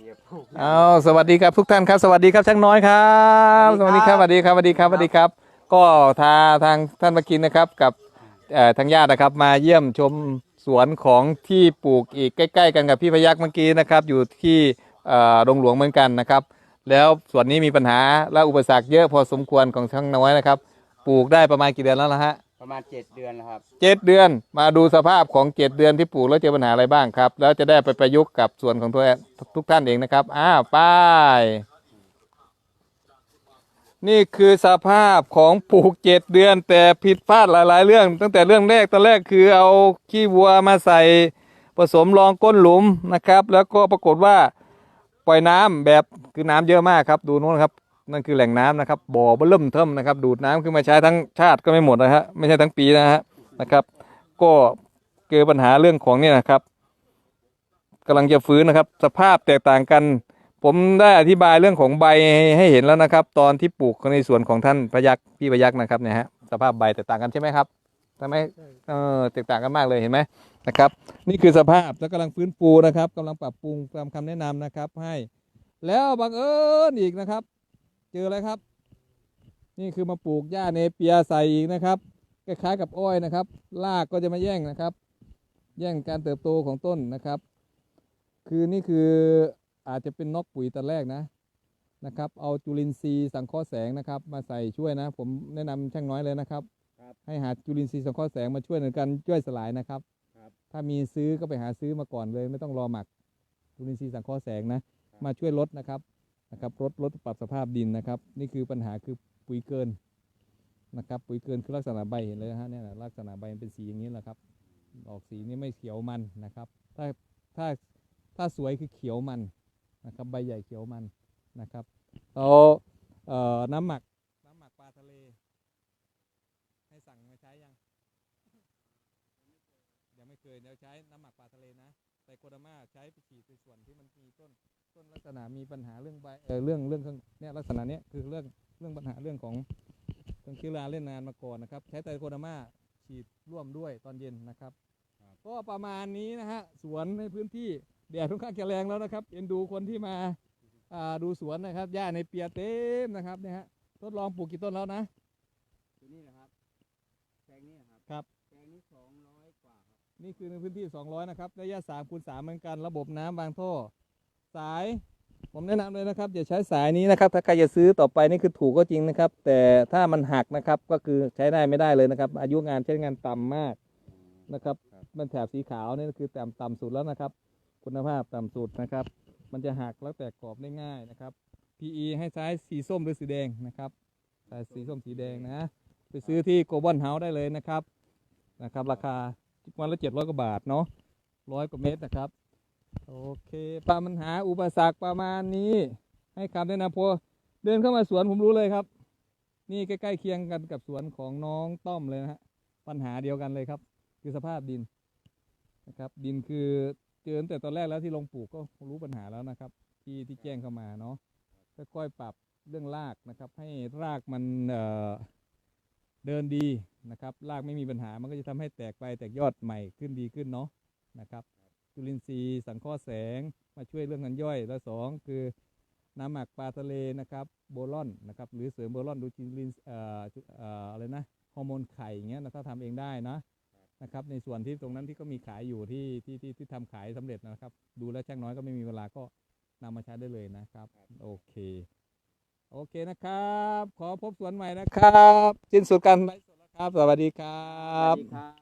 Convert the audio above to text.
เกียร์ผูกเอาสวัสดีครับทุกท่านครับ สวัสดีครับช่างน้อยครับสสวัวัสสดีดีคครัรับบสวัสดีครับสวัสดีครับสวัสดีครับ ก็ทาทางท่านมากินนะครับกับเอ่อทางญาตินะครับ มาเยี่ยมชมสวนของที่ปลูกอีกใกล้ ๆ กันกับพี่พยักษ์เมื่อกี้นะครับ อยู่ที่เอ่อดงหลวงเหมือนกันนะครับ แล้วส่วนนี้มีปัญหาและอุปสรรคเยอะพอสมควรของช่างน้อยนะครับ ปลูกได้ประมาณกี่เดือนแล้วนะฮะ ประมาณเจ็ดเดือนแล้วครับ เจ็ดเดือนมาดูสภาพของเจ็ดเดือนที่ปลูกแล้วเจอปัญหาอะไรบ้างครับ แล้วจะได้ไปประยุกต์กับส่วนของตัวทุกท่านเองนะครับอ้าวไป้าย นี่คือสภาพของปลูกเจ็ดเดือน แต่ผิดพลาดหลายๆ เรื่อง ตั้งแต่เรื่องแรกตอนแรกคือเอาขี้วัวมาใส่ผสมรองก้นหลุมนะครับ แล้วก็ปรากฏว่าปล่อยน้ำแบบคือน้ำเยอะมากครับ ดูนู้นครับ นั่นคือแหล่งน้ำนะครับบ่อเบิ่มเทิมนะครับ ดูดน้ำขึ้นมาใช้ทั้งชาติก็ไม่หมดนะฮะไม่ใช่ทั้งปีนะฮะนะครับ ก็เกิดปัญหาเรื่องของเนี่ยนะครับกำลังจะฟื้นนะครับ สภาพแตกต่างกัน ผมได้อธิบายเรื่องของใบให้เห็นแล้วนะครับ ตอนที่ปลูกในส่วนของท่านพยักษ์พี่พยักษ์นะครับเนี่ยฮะสภาพใบแตกต่างกันใช่ไหมครับทำไมเออแตกต่างกันมากเลยเห็นไหมนะครับ นี่คือสภาพแล้วกำลังฟื้นฟูนะครับกำลังปรับปรุงตามคำแนะนำนะครับ ให้แล้วบังเอิญอีกนะครับ เจออะไรครับ นี่คือมาปลูกหญ้าเนเปียใส่อีกนะครับคล้ายๆกับอ้อยนะครับรากก็จะมาแย่งนะครับ แย่งการเติบโตของต้นนะครับ คือนี่คืออาจจะเป็นนอกปุ๋ยตอนแรกนะนะครับ เอาจุลินทรีย์สังเคราะห์แสงนะครับ มาใส่ช่วยนะ ผมแนะนำช่างน้อยเลยนะครับครับ ให้หาจุลินทรีย์สังเคราะห์แสงมาช่วยในการย่อยสลายนะครับครับถ้ามีซื้อก็ไปหาซื้อมาก่อนเลย ไม่ต้องรอหมักจุลินทรีย์สังเคราะห์แสงนะ มาช่วยลดนะครับ นะครับลดลดปรับสภาพดินนะครับ นี่คือปัญหาคือปุ๋ยเกินนะครับ ปุ๋ยเกินคือลักษณะใบเห็นเลยฮะเนี่ยลักษณะใบมันเป็นสีอย่างนี้แหละครับ ออกสีนี่ไม่เขียวมันนะครับ ถ้าถ้าถ้าสวยคือเขียวมันนะครับ ใบใหญ่เขียวมันนะครับเราเอ่อน้ำหมักน้ำหมักปลาทะเล ให้สั่งมาใช้ยังยังไม่เคยเดี๋ยวใช้น้ำหมักปลาทะเลนะ โคดามาใช้ไปฉีดในส่วนที่มันมีต้นต้นลักษณะมีปัญหาเรื่องใบเออเรื่องเรื่องข้างเนี่ยลักษณะเนี้ยคือเรื่องเรื่องปัญหาเรื่องของเครื่องเชื้อราเล่นนานมาก่อนนะครับใช้ไตรโคดามาฉีดร่วมด้วยตอนเย็นนะครับก็ประมาณนี้นะฮะสวนในพื้นที่แดดค่อนข้างจะแรงแล้วนะครับเอ็นดูคนที่มาอ่าดูสวนนะครับหญ้าในเปียเต็มนะครับเนี่ยฮะทดลองปลูกกี่ต้นแล้วนะ ตัวนี้นะครับแปลงนี้นะครับ ครับ แปลงนี้สองร้อยกว่าครับ นี่คือในพื้นที่ 200 นะครับ ระยะ3คูณ3เหมือนกัน ระบบน้ำบางท่อ สาย ผมแนะนำเลยนะครับ อย่าใช้สายนี้นะครับ ถ้าใครจะซื้อต่อไปนี่คือถูกก็จริงนะครับ แต่ถ้ามันหักนะครับ ก็คือใช้ได้ไม่ได้เลยนะครับ อายุงานใช้งานต่ำมากนะครับ มันแถบสีขาวนี่คือต่ำต่ำสุดแล้วนะครับ คุณภาพต่ำสุดนะครับ มันจะหักแล้วแตกกรอบได้ง่ายนะครับ PE ให้ใช้สีส้มหรือสีแดงนะครับใช้สีส้มสีแดงนะ ไปซื้อที่โกลบอลเฮาส์ได้เลยนะครับ นะครับ ราคา วันละเจ็ดร้อยกว่าบาทเนาะร้อยกว่าเมตรนะครับ โอเคปัญหาอุปสรรคประมาณนี้ ให้คำแนะนำพอเดินเข้ามาสวนผมรู้เลยครับ นี่ใกล้ๆเคียงกันกับสวนของน้องต้อมเลยนะฮะปัญหาเดียวกันเลยครับ คือสภาพดินนะครับ ดินคือเจอตั้งแต่ตอนแรกแล้วที่ลงปลูกก็รู้ปัญหาแล้วนะครับ ที่ที่แจ้งเข้ามาเนาะค่อยๆปรับเรื่องรากนะครับ ให้รากมันเเดินดี นะครับรากไม่มีปัญหามันก็จะทำให้แตกใบแตกยอดใหม่ขึ้นดีขึ้นเนาะนะครับจุลินทรีย์สังเคราะห์แสงมาช่วยเรื่องการย่อย แล้วสองคือน้ำหมักปลาทะเลนะครับโบลอนนะครับหรือเสริมโบลอนดูจุลินเอ่อจุเอ่ออะไรนะฮอร์โมนไข่อย่างเงี้ยนะถ้าทำเองได้นะนะครับในส่วนที่ตรงนั้นที่ก็มีขายอยู่ที่ที่ที่ที่ทำขายสำเร็จนะครับ ดูแล้วช่างน้อยก็ไม่มีเวลาก็นำมาใช้ได้เลยนะครับ โอเค โอเคนะครับ ขอพบสวนใหม่นะครับสิ้นสุดการไลฟ์สดแล้ว ครับ สวัสดีครับ